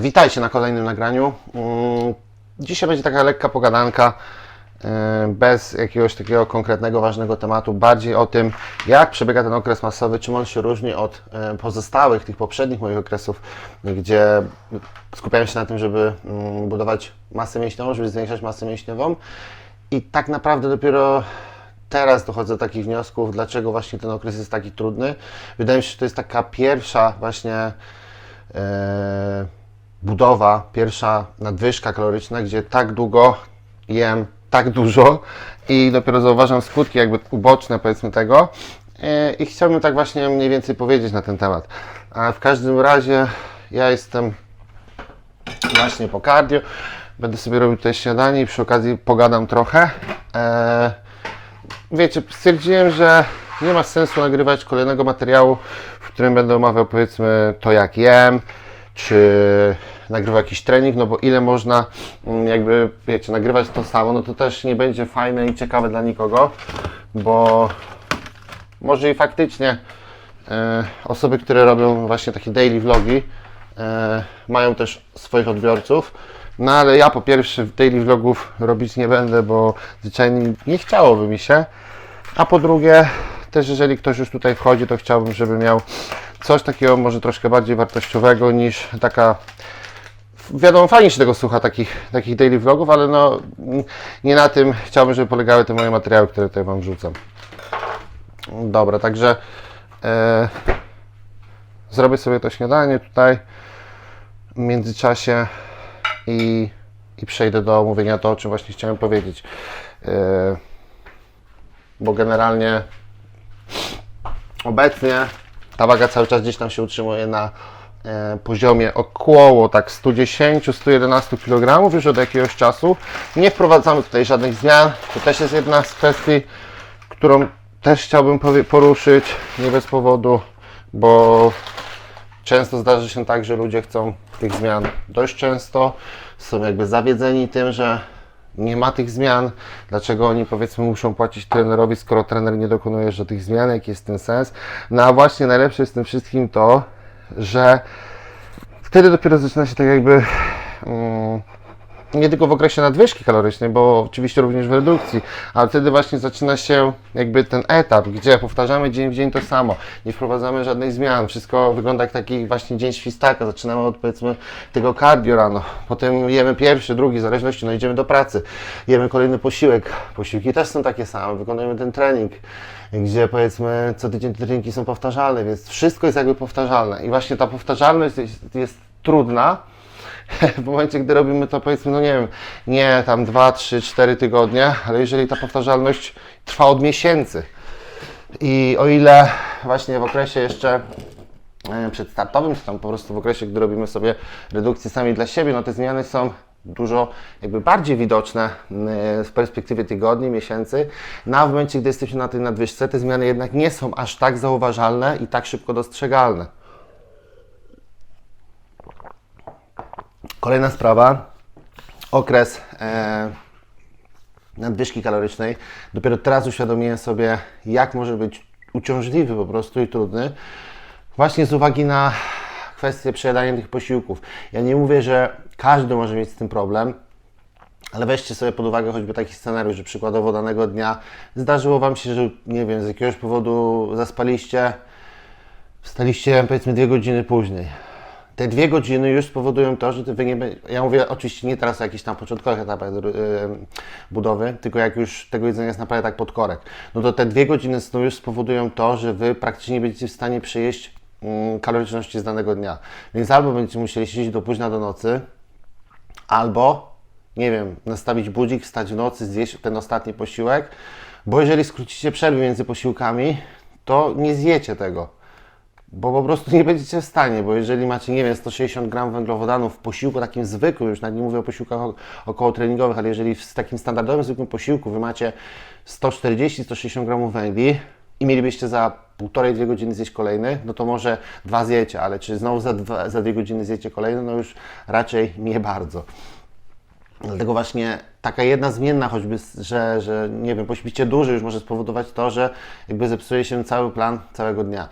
Witajcie na kolejnym nagraniu. Mm, Dzisiaj będzie taka lekka pogadanka, e, bez jakiegoś takiego konkretnego, ważnego tematu. Bardziej o tym, jak przebiega ten okres masowy, czym on się różni od e, pozostałych, tych poprzednich moich okresów, gdzie skupiałem się na tym, żeby mm, budować masę mięśniową, żeby zwiększać masę mięśniową. I tak naprawdę dopiero teraz dochodzę do takich wniosków, dlaczego właśnie ten okres jest taki trudny. Wydaje mi się, że to jest taka pierwsza właśnie e, budowa, pierwsza nadwyżka kaloryczna, gdzie tak długo jem tak dużo i dopiero zauważam skutki jakby uboczne powiedzmy tego E, i chciałbym tak właśnie mniej więcej powiedzieć na ten temat. A w każdym razie ja jestem właśnie po cardio, będę sobie robił tutaj śniadanie i przy okazji pogadam trochę. E, wiecie, stwierdziłem, że nie ma sensu nagrywać kolejnego materiału, w którym będę omawiał powiedzmy to jak jem, czy nagrywał jakiś trening, no bo ile można mm, jakby, wiecie, nagrywać to samo, no to też nie będzie fajne i ciekawe dla nikogo, bo może i faktycznie e, osoby, które robią właśnie takie daily vlogi, e, mają też swoich odbiorców. No ale ja po pierwsze daily vlogów robić nie będę, bo zwyczajnie nie chciałoby mi się. A po drugie, też jeżeli ktoś już tutaj wchodzi, to chciałbym, żeby miał coś takiego może troszkę bardziej wartościowego niż taka wiadomo, fajnie się tego słucha, takich, takich daily vlogów, ale no nie na tym chciałbym, żeby polegały te moje materiały, które tutaj Wam wrzucam. Dobra, także e, zrobię sobie to śniadanie tutaj w międzyczasie i, i przejdę do omówienia to, o czym właśnie chciałem powiedzieć. E, bo generalnie obecnie ta waga cały czas gdzieś tam się utrzymuje na e, poziomie około tak 110-111 kg już od jakiegoś czasu. Nie wprowadzamy tutaj żadnych zmian. To też jest jedna z kwestii, którą też chciałbym poruszyć, nie bez powodu, bo często zdarza się tak, że ludzie chcą tych zmian dość często, są jakby zawiedzeni tym, że nie ma tych zmian, dlaczego oni powiedzmy muszą płacić trenerowi, skoro trener nie dokonuje żadnych zmian, jaki jest ten sens. No a właśnie najlepsze jest tym wszystkim to, że wtedy dopiero zaczyna się tak jakby mm, nie tylko w okresie nadwyżki kalorycznej, bo oczywiście również w redukcji, ale wtedy właśnie zaczyna się jakby ten etap, gdzie powtarzamy dzień w dzień to samo, nie wprowadzamy żadnych zmian, wszystko wygląda jak taki właśnie dzień świstaka, zaczynamy od powiedzmy tego cardio rano, potem jemy pierwszy, drugi, w zależności, no idziemy do pracy, jemy kolejny posiłek, posiłki też są takie same, wykonujemy ten trening, gdzie powiedzmy co tydzień te treningi są powtarzalne, więc wszystko jest jakby powtarzalne. I właśnie ta powtarzalność jest, jest trudna, w momencie, gdy robimy to powiedzmy, no nie wiem, nie tam 2, 3, 4 tygodnie, ale jeżeli ta powtarzalność trwa od miesięcy i o ile właśnie w okresie jeszcze e, przedstartowym, czy tam po prostu w okresie, gdy robimy sobie redukcję sami dla siebie, no te zmiany są dużo jakby bardziej widoczne e, w perspektywie tygodni, miesięcy. No a w momencie, gdy jesteśmy na tej nadwyżce, te zmiany jednak nie są aż tak zauważalne i tak szybko dostrzegalne. Kolejna sprawa, okres e, nadwyżki kalorycznej. Dopiero teraz uświadomiłem sobie, jak może być uciążliwy po prostu i trudny, właśnie z uwagi na kwestię przejadania tych posiłków. Ja nie mówię, że każdy może mieć z tym problem, ale weźcie sobie pod uwagę choćby taki scenariusz, że przykładowo danego dnia zdarzyło Wam się, że nie wiem, z jakiegoś powodu zaspaliście, wstaliście powiedzmy dwie godziny później te dwie godziny już spowodują to, że wy nie ja mówię oczywiście nie teraz o jakichś tam początkowych etapach yy, budowy, tylko jak już tego jedzenia jest naprawdę tak pod korek, no to te dwie godziny snu już spowodują to, że wy praktycznie nie będziecie w stanie przejeść yy, kaloryczności z danego dnia. Więc albo będziecie musieli siedzieć do późna do nocy, albo, nie wiem, nastawić budzik, wstać w nocy, zjeść ten ostatni posiłek, bo jeżeli skrócicie przerwy między posiłkami, to nie zjecie tego. Bo po prostu nie będziecie w stanie, bo jeżeli macie, nie wiem, 160 gram węglowodanów w posiłku takim zwykłym, już nawet nie mówię o posiłkach około treningowych, ale jeżeli w takim standardowym, zwykłym posiłku wy macie 140-160 gramów węgli i mielibyście za półtorej, dwie godziny zjeść kolejny, no to może dwa zjecie, ale czy znowu za, dwa, za dwie godziny zjecie kolejny, no już raczej nie bardzo. Dlatego właśnie taka jedna zmienna, choćby, że, że nie wiem, pośpicie duży już może spowodować to, że jakby zepsuje się cały plan całego dnia.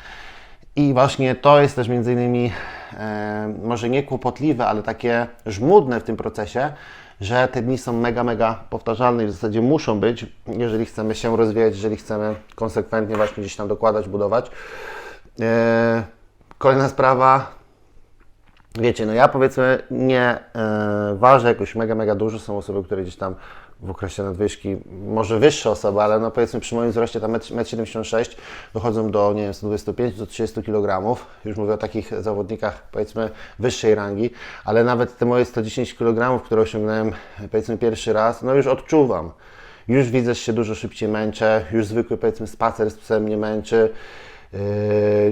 I właśnie to jest też między innymi e, może nie kłopotliwe, ale takie żmudne w tym procesie, że te dni są mega, mega powtarzalne i w zasadzie muszą być, jeżeli chcemy się rozwijać, jeżeli chcemy konsekwentnie właśnie gdzieś tam dokładać, budować. E, kolejna sprawa, wiecie, no ja powiedzmy nie e, ważę jakoś mega, mega dużo, są osoby, które gdzieś tam w okresie nadwyżki, może wyższe osoby, ale no powiedzmy przy moim wzroście tam 1,76 m dochodzą do, nie wiem, 125 do 30 kg. Już mówię o takich zawodnikach powiedzmy wyższej rangi, ale nawet te moje 110 kg, które osiągnąłem powiedzmy pierwszy raz, no już odczuwam. Już widzę, że się dużo szybciej męczę, już zwykły powiedzmy spacer z psem mnie męczy,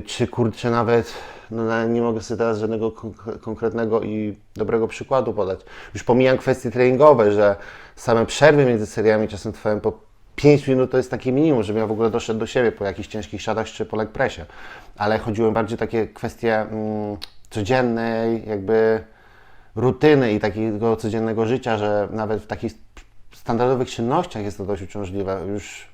czy kurczę nawet no, nie mogę sobie teraz żadnego konk- konkretnego i dobrego przykładu podać. Już pomijam kwestie treningowe, że same przerwy między seriami czasem trwają po 5 minut, to jest takie minimum, żebym ja w ogóle doszedł do siebie po jakichś ciężkich siadach czy po leg pressie. Ale chodziło mi bardziej takie kwestie mm, codziennej jakby rutyny i takiego codziennego życia, że nawet w takich standardowych czynnościach jest to dość uciążliwe. Już Yy,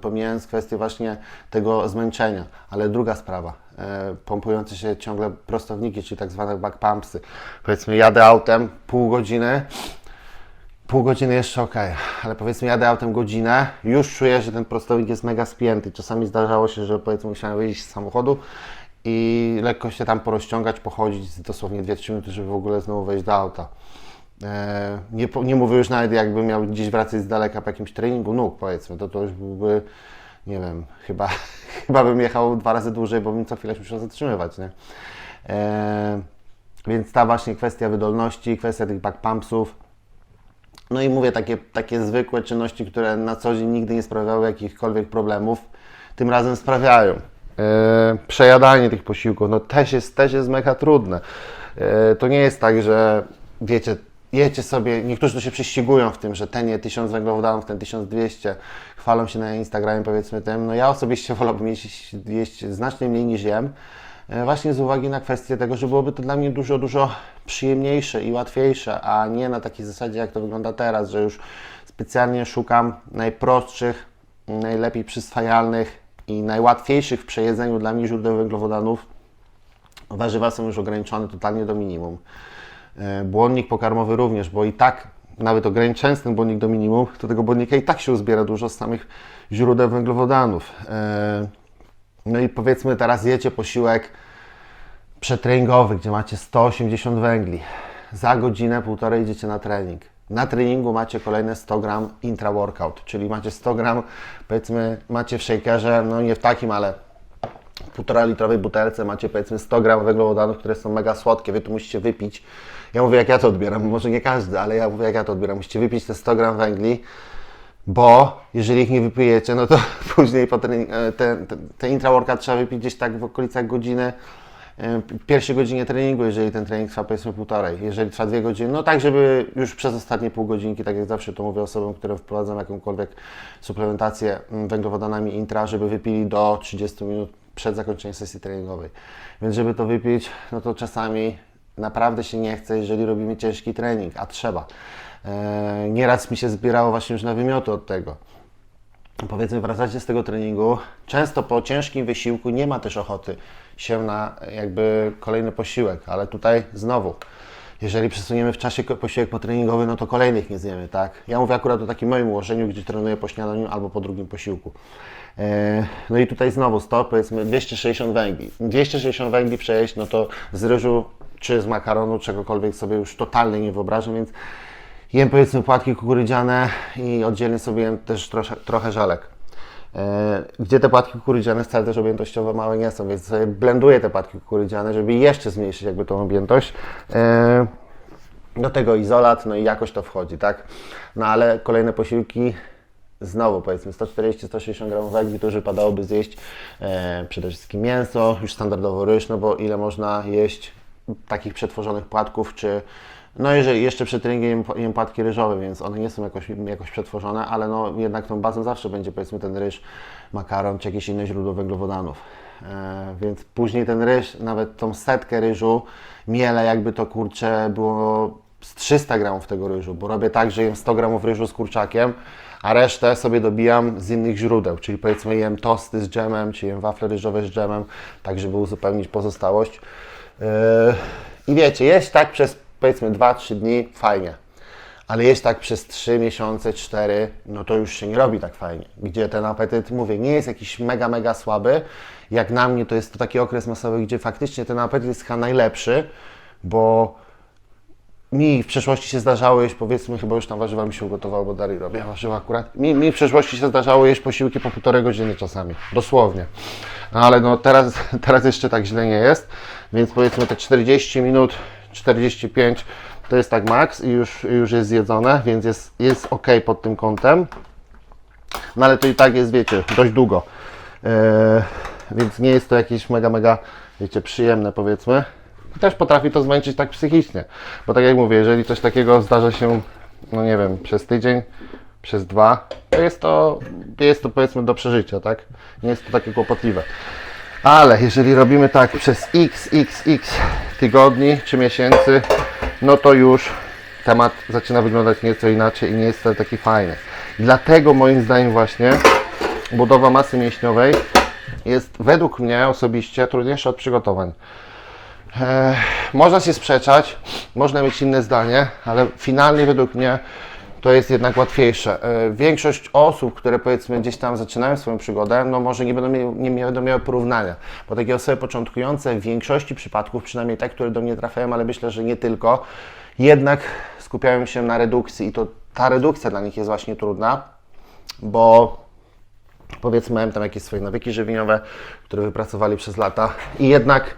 pomijając kwestię właśnie tego zmęczenia, ale druga sprawa, yy, pompujące się ciągle prostowniki, czyli tak zwane back pumpsy. Powiedzmy jadę autem pół godziny, pół godziny jeszcze ok, ale powiedzmy jadę autem godzinę, już czuję, że ten prostownik jest mega spięty. Czasami zdarzało się, że powiedzmy musiałem wyjść z samochodu i lekko się tam porozciągać, pochodzić dosłownie 2-3 minuty, żeby w ogóle znowu wejść do auta. E, Nie, nie mówię już nawet jakbym miał gdzieś wracać z daleka po jakimś treningu nóg powiedzmy, to to już byłby, nie wiem, chyba, chyba bym jechał dwa razy dłużej, bo bym co chwilę się musiał zatrzymywać, nie? E, więc ta właśnie kwestia wydolności, kwestia tych back pumpsów, no i mówię, takie, takie zwykłe czynności, które na co dzień nigdy nie sprawiały jakichkolwiek problemów, tym razem sprawiają. E, przejadanie tych posiłków, no też jest, też jest mega trudne. E, to nie jest tak, że wiecie, jecie sobie, niektórzy to się prześcigują w tym, że ten je 1000 węglowodanów, ten 1200, chwalą się na Instagramie powiedzmy tym, no ja osobiście wolałbym jeść, znacznie mniej niż jem, E, Właśnie z uwagi na kwestię tego, że byłoby to dla mnie dużo, dużo przyjemniejsze i łatwiejsze, a nie na takiej zasadzie, jak to wygląda teraz, że już specjalnie szukam najprostszych, najlepiej przyswajalnych i najłatwiejszych w przejedzeniu dla mnie źródeł węglowodanów. Warzywa są już ograniczone totalnie do minimum. E, Błonnik pokarmowy również, bo i tak, nawet ograniczając ten błonnik do minimum, to tego błonnika i tak się uzbiera dużo z samych źródeł węglowodanów. E, no i powiedzmy teraz jecie posiłek przetreningowy, gdzie macie 180 węgli. Za godzinę, półtorej idziecie na trening. Na treningu macie kolejne 100 gram intra-workout, czyli macie 100 gram, powiedzmy, macie w shakerze, no nie w takim, ale w półtora litrowej butelce macie powiedzmy 100 gram węglowodanów, które są mega słodkie, wy tu musicie wypić. Ja mówię jak ja to odbieram, może nie każdy, ale ja mówię jak ja to odbieram. Musicie wypić te 100 gram węgli, bo jeżeli ich nie wypijecie, no to później po trening, e, te, te, te intra-workout trzeba wypić gdzieś tak w okolicach godziny, e, pierwszej godzinie treningu, jeżeli ten trening trwa powiedzmy półtorej, jeżeli trwa dwie godziny, no tak, żeby już przez ostatnie pół godzinki, tak jak zawsze to mówię osobom, które wprowadzą jakąkolwiek suplementację mm, węglowodanami intra, żeby wypili do 30 minut przed zakończeniem sesji treningowej. Więc żeby to wypić, no to czasami naprawdę się nie chce, jeżeli robimy ciężki trening, a trzeba. E, Nieraz mi się zbierało właśnie już na wymioty od tego powiedzmy wracacie z tego treningu, często po ciężkim wysiłku nie ma też ochoty się na jakby kolejny posiłek, ale tutaj znowu, jeżeli przesuniemy w czasie posiłek potreningowy, no to kolejnych nie zjemy, tak? Ja mówię akurat o takim moim ułożeniu, gdzie trenuję po śniadaniu albo po drugim posiłku. E, No i tutaj znowu 100, powiedzmy 260 węgli. 260 węgli przejeść, no to z ryżu czy z makaronu, czegokolwiek sobie już totalnie nie wyobrażam, więc Jem powiedzmy płatki kukurydziane i oddzielnie sobie jem też trosze, trochę żelek. E, Gdzie te płatki kukurydziane wcale też objętościowo małe nie są, więc sobie blenduję te płatki kukurydziane, żeby jeszcze zmniejszyć jakby tą objętość. E, Do tego izolat, no i jakoś to wchodzi, tak? No ale kolejne posiłki, znowu powiedzmy 140-160 gramów węgli, to już wypadałoby zjeść e, przede wszystkim mięso, już standardowo ryż, no bo ile można jeść takich przetworzonych płatków, czy no jeżeli jeszcze przed treningiem jem- płatki ryżowe, więc one nie są jakoś, jakoś przetworzone, ale no jednak tą bazą zawsze będzie powiedzmy ten ryż, makaron czy jakieś inne źródło węglowodanów. E, więc później ten ryż, nawet tą setkę ryżu, miele jakby to kurcze było z 300 gramów tego ryżu, bo robię tak, że jem 100 gramów ryżu z kurczakiem, a resztę sobie dobijam z innych źródeł, czyli powiedzmy jem tosty z dżemem, czy jem wafle ryżowe z dżemem, tak żeby uzupełnić pozostałość. Yy, I wiecie, jeść tak przez powiedzmy 2-3 dni, fajnie. Ale jeść tak przez 3 miesiące, 4, no to już się nie robi tak fajnie. Gdzie ten apetyt, mówię, nie jest jakiś mega, mega słaby. Jak na mnie to jest to taki okres masowy, gdzie faktycznie ten apetyt jest chyba najlepszy, bo mi w przeszłości się zdarzało jeść, powiedzmy, chyba już tam warzywa mi się ugotowało, bo Dari robię warzywa akurat. Mi, mi w przeszłości się zdarzało jeść posiłki po półtorej godziny czasami, dosłownie. No ale no teraz, teraz jeszcze tak źle nie jest, więc powiedzmy te 40 minut, 45 to jest tak maks i już, już jest zjedzone, więc jest, jest ok pod tym kątem. No ale to i tak jest, wiecie, dość długo. Eee, więc nie jest to jakieś mega, mega, wiecie, przyjemne powiedzmy. Też potrafi to zmęczyć tak psychicznie. Bo tak jak mówię, jeżeli coś takiego zdarza się, no nie wiem, przez tydzień, przez dwa, to jest to, jest to powiedzmy do przeżycia, tak? Nie jest to takie kłopotliwe. Ale jeżeli robimy tak przez x, x, x tygodni czy miesięcy, no to już temat zaczyna wyglądać nieco inaczej i nie jest taki fajny. Dlatego moim zdaniem właśnie budowa masy mięśniowej jest według mnie osobiście trudniejsza od przygotowań. E, można się sprzeczać, można mieć inne zdanie, ale finalnie według mnie to jest jednak łatwiejsze. E, większość osób, które powiedzmy gdzieś tam zaczynają swoją przygodę, no może nie będą, miały, nie będą miały porównania, bo takie osoby początkujące w większości przypadków, przynajmniej te, które do mnie trafiają, ale myślę, że nie tylko, jednak skupiają się na redukcji i to ta redukcja dla nich jest właśnie trudna, bo powiedzmy mają tam jakieś swoje nawyki żywieniowe, które wypracowali przez lata i jednak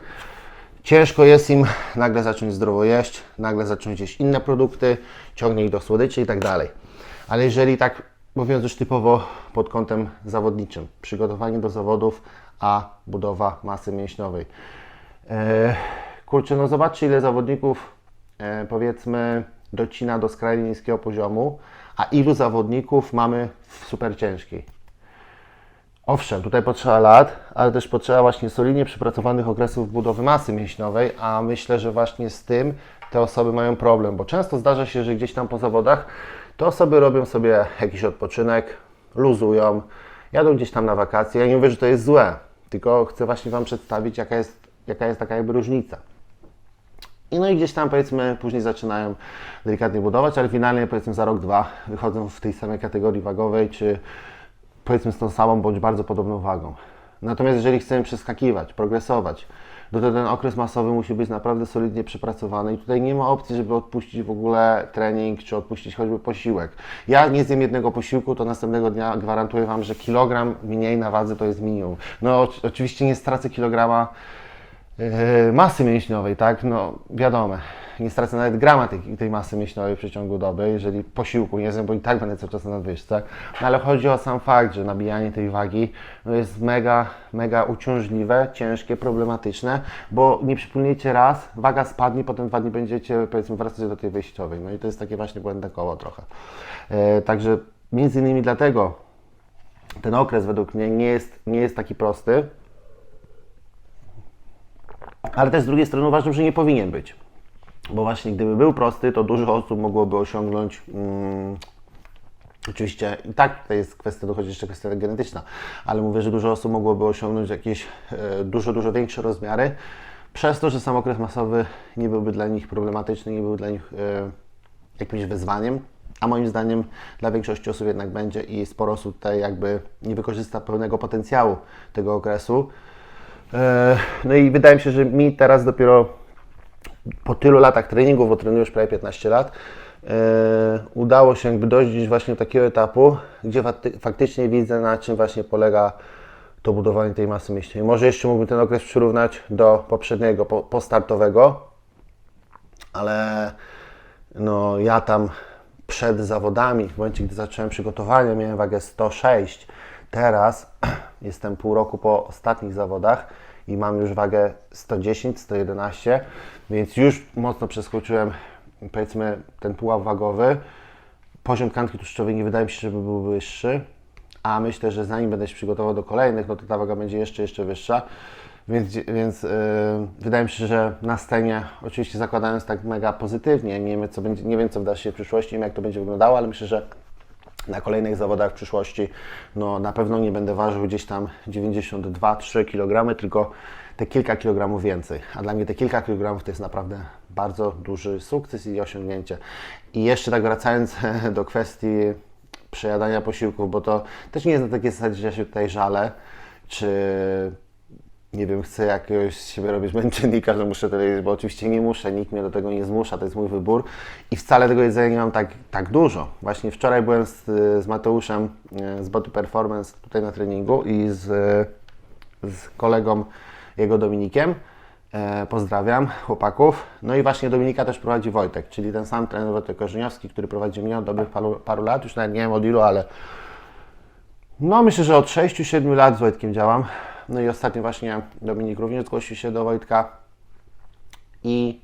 Ciężko jest im nagle zacząć zdrowo jeść, nagle zacząć jeść inne produkty, ciągnie ich do słodyczy i tak dalej. Ale jeżeli tak mówiąc już typowo pod kątem zawodniczym, przygotowanie do zawodów, a budowa masy mięśniowej. Eee, kurczę, no zobaczcie ile zawodników e, powiedzmy docina do skrajnie niskiego poziomu, a ilu zawodników mamy w super ciężkiej. Owszem, tutaj potrzeba lat, ale też potrzeba właśnie solidnie przepracowanych okresów budowy masy mięśniowej, a myślę, że właśnie z tym te osoby mają problem, bo często zdarza się, że gdzieś tam po zawodach te osoby robią sobie jakiś odpoczynek, luzują, jadą gdzieś tam na wakacje. Ja nie mówię, że to jest złe, tylko chcę właśnie Wam przedstawić, jaka jest, jaka jest taka jakby różnica. I no i gdzieś tam powiedzmy później zaczynają delikatnie budować, ale finalnie powiedzmy za rok, dwa wychodzą w tej samej kategorii wagowej, czy powiedzmy z tą samą bądź bardzo podobną wagą. Natomiast jeżeli chcemy przeskakiwać, progresować, no to ten okres masowy musi być naprawdę solidnie przepracowany i tutaj nie ma opcji, żeby odpuścić w ogóle trening, czy odpuścić choćby posiłek. Ja nie zjem jednego posiłku, to następnego dnia gwarantuję Wam, że kilogram mniej na wadze to jest minimum. No oczywiście nie stracę kilograma masy mięśniowej, tak? No wiadomo, nie stracę nawet grama tej, tej masy mięśniowej w przeciągu doby, jeżeli posiłku nie zjem, bo i tak będę cały czas na nadwyżce. No ale chodzi o sam fakt, że nabijanie tej wagi no jest mega, mega uciążliwe, ciężkie, problematyczne, bo nie przypomnijcie raz, waga spadnie, potem dwa dni będziecie powiedzmy wracać do tej wyjściowej. No i to jest takie właśnie błędne koło trochę. E, także między innymi dlatego ten okres według mnie nie jest, nie jest taki prosty, ale też z drugiej strony uważam, że nie powinien być. Bo właśnie gdyby był prosty, to dużo osób mogłoby osiągnąć. Mm, oczywiście i tak to jest kwestia, dochodzi jeszcze kwestia genetyczna, ale mówię, że dużo osób mogłoby osiągnąć jakieś e, dużo, dużo większe rozmiary, przez to, że sam okres masowy nie byłby dla nich problematyczny, nie był dla nich e, jakimś wyzwaniem, a moim zdaniem dla większości osób jednak będzie i sporo osób tutaj jakby nie wykorzysta pełnego potencjału tego okresu. E, no i wydaje mi się, że mi teraz dopiero po tylu latach treningu, bo trenuję już prawie 15 lat, e, udało się jakby dojść właśnie do takiego etapu, gdzie faktycznie widzę na czym właśnie polega to budowanie tej masy mięśniowej. Może jeszcze mógłbym ten okres przyrównać do poprzedniego, po, postartowego, ale no ja tam przed zawodami, w momencie gdy zacząłem przygotowanie, miałem wagę 106. Teraz jestem pół roku po ostatnich zawodach i mam już wagę 110, 111, więc już mocno przeskoczyłem powiedzmy ten pułap wagowy. Poziom tkanki tłuszczowej nie wydaje mi się, żeby był wyższy, a myślę, że zanim będę się przygotował do kolejnych, no to ta waga będzie jeszcze, jeszcze wyższa. Więc, więc yy, wydaje mi się, że na scenie, oczywiście zakładając tak mega pozytywnie, nie wiem, co będzie, nie wiem co wydarzy się w przyszłości, nie wiem jak to będzie wyglądało, ale myślę, że na kolejnych zawodach w przyszłości no, na pewno nie będę ważył gdzieś tam 92-3 kg, tylko te kilka kilogramów więcej. A dla mnie te kilka kilogramów to jest naprawdę bardzo duży sukces i osiągnięcie. I jeszcze tak wracając do kwestii przejadania posiłków, bo to też nie jest na takiej zasadzie, że ja się tutaj żalę, czy nie wiem, chcę jakiegoś siebie robić męczennika, że muszę to jeść, bo oczywiście nie muszę, nikt mnie do tego nie zmusza, to jest mój wybór i wcale tego jedzenia nie mam tak, tak dużo. Właśnie wczoraj byłem z, z Mateuszem e, z Boty Performance tutaj na treningu i z, z kolegą jego Dominikiem. E, pozdrawiam chłopaków. No i właśnie Dominika też prowadzi Wojtek, czyli ten sam trener Wojtek Korzeniowski, który prowadzi mnie od dobrych paru, paru lat, już nawet nie wiem od ilu, ale no myślę, że od 6-7 lat z Wojtkiem działam. No i ostatnio właśnie Dominik również zgłosił się do Wojtka i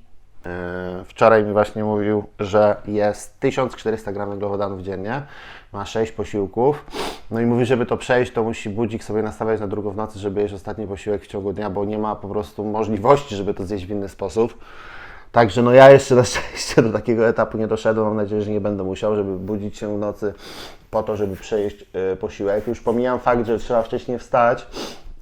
e, wczoraj mi właśnie mówił, że jest 1400 gram węglowodanów dziennie, ma 6 posiłków. No i mówi, żeby to przejść, to musi budzik sobie nastawiać na drugą w nocy, żeby jeść ostatni posiłek w ciągu dnia, bo nie ma po prostu możliwości, żeby to zjeść w inny sposób. Także no ja jeszcze na szczęście do takiego etapu nie doszedłem, mam nadzieję, że nie będę musiał, żeby budzić się w nocy po to, żeby przejeść y, posiłek. Już pomijam fakt, że trzeba wcześniej wstać.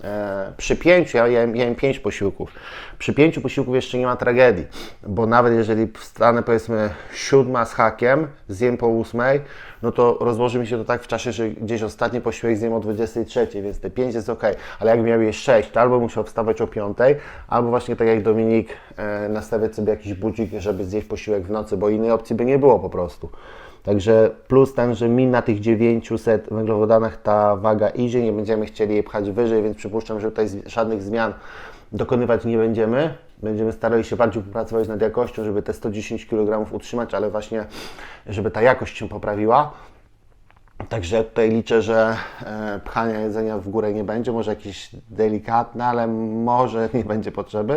E, przy pięciu, ja jem, jem pięć posiłków. Przy pięciu posiłków jeszcze nie ma tragedii, bo nawet jeżeli wstanę powiedzmy siódma z hakiem, zjem po ósmej, no to rozłoży mi się to tak w czasie, że gdzieś ostatni posiłek zjem o 23, więc te pięć jest ok. Ale jak miał jeść sześć, to albo musiał wstawać o piątej, albo właśnie tak jak Dominik, e, nastawiać sobie jakiś budzik, żeby zjeść posiłek w nocy, bo innej opcji by nie było po prostu. Także plus ten, że mi na tych 900 węglowodanach ta waga idzie, nie będziemy chcieli jej pchać wyżej, więc przypuszczam, że tutaj żadnych zmian dokonywać nie będziemy. Będziemy starali się bardziej popracować nad jakością, żeby te 110 kg utrzymać, ale właśnie, żeby ta jakość się poprawiła. Także tutaj liczę, że e, pchania jedzenia w górę nie będzie, może jakieś delikatne, ale może nie będzie potrzeby.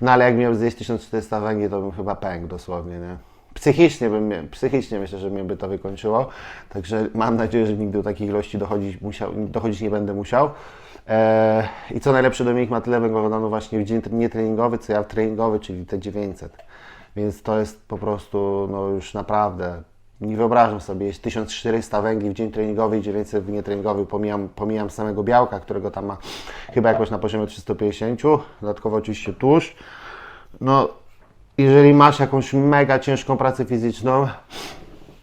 No ale jak miał zjeść 1400 węgli, to bym chyba pękł dosłownie, nie? Psychicznie, bym, psychicznie myślę, że mnie by to wykończyło. Także mam nadzieję, że nigdy do takiej ilości dochodzić, musiał, dochodzić nie będę musiał. E, I co najlepsze, Dominik ma tyle węglowodanów właśnie w dzień nietreningowy, co ja w treningowy, czyli te 900. Więc to jest po prostu no już naprawdę nie wyobrażam sobie jeść 1400 węgli w dzień treningowy i 900 w nietreningowy. Pomijam, pomijam samego białka, którego tam ma chyba jakoś na poziomie 350. Dodatkowo oczywiście tłuszcz. No, jeżeli masz jakąś mega ciężką pracę fizyczną,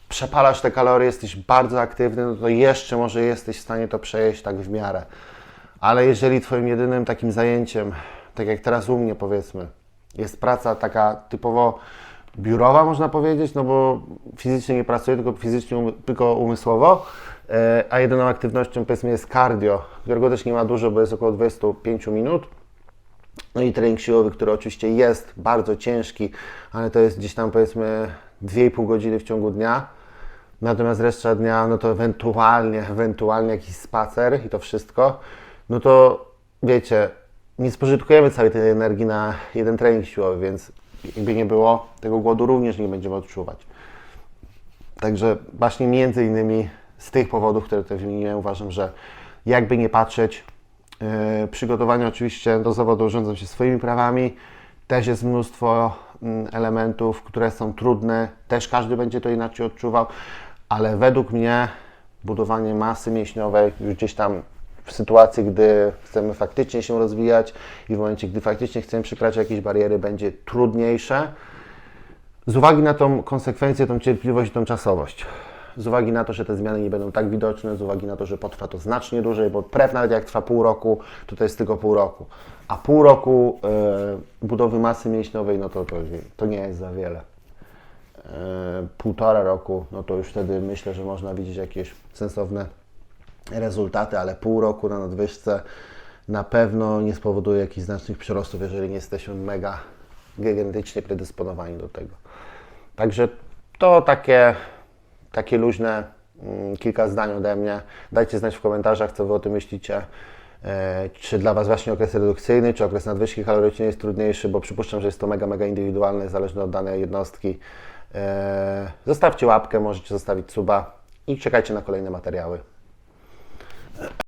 przepalasz te kalorie, jesteś bardzo aktywny, no to jeszcze może jesteś w stanie to przejeść tak w miarę. Ale jeżeli Twoim jedynym takim zajęciem, tak jak teraz u mnie powiedzmy, jest praca taka typowo biurowa, można powiedzieć, no bo fizycznie nie pracuję, tylko fizycznie, umy- tylko umysłowo, e, a jedyną aktywnością powiedzmy jest cardio, którego też nie ma dużo, bo jest około 25 minut. No i trening siłowy, który oczywiście jest bardzo ciężki, ale to jest gdzieś tam powiedzmy 2,5 godziny w ciągu dnia. Natomiast reszta dnia, no to ewentualnie, ewentualnie jakiś spacer i to wszystko. No to wiecie, nie spożytkujemy całej tej energii na jeden trening siłowy, więc jakby nie było, tego głodu również nie będziemy odczuwać. Także właśnie między innymi z tych powodów, które tutaj wymieniłem, uważam, że jakby nie patrzeć, yy, przygotowania oczywiście do zawodu rządzą się swoimi prawami. Też jest mnóstwo mm, elementów, które są trudne, też każdy będzie to inaczej odczuwał, ale według mnie budowanie masy mięśniowej już gdzieś tam w sytuacji, gdy chcemy faktycznie się rozwijać i w momencie, gdy faktycznie chcemy przekraczać jakieś bariery, będzie trudniejsze z uwagi na tą konsekwencję, tą cierpliwość i tą czasowość. Z uwagi na to, że te zmiany nie będą tak widoczne, z uwagi na to, że potrwa to znacznie dłużej, bo prep nawet jak trwa pół roku, to to jest tylko pół roku. A pół roku e, budowy masy mięśniowej, no to, to, nie jest za wiele. E, półtora roku, no to już wtedy myślę, że można widzieć jakieś sensowne rezultaty, ale pół roku na nadwyżce na pewno nie spowoduje jakichś znacznych przyrostów, jeżeli nie jesteśmy mega genetycznie predysponowani do tego. Także to takie, takie luźne mm, kilka zdań ode mnie. Dajcie znać w komentarzach, co Wy o tym myślicie. E, Czy dla Was właśnie okres redukcyjny, czy okres nadwyżki kalorycznej jest trudniejszy, bo przypuszczam, że jest to mega, mega indywidualne, zależne od danej jednostki. E, Zostawcie łapkę, możecie zostawić suba i czekajcie na kolejne materiały.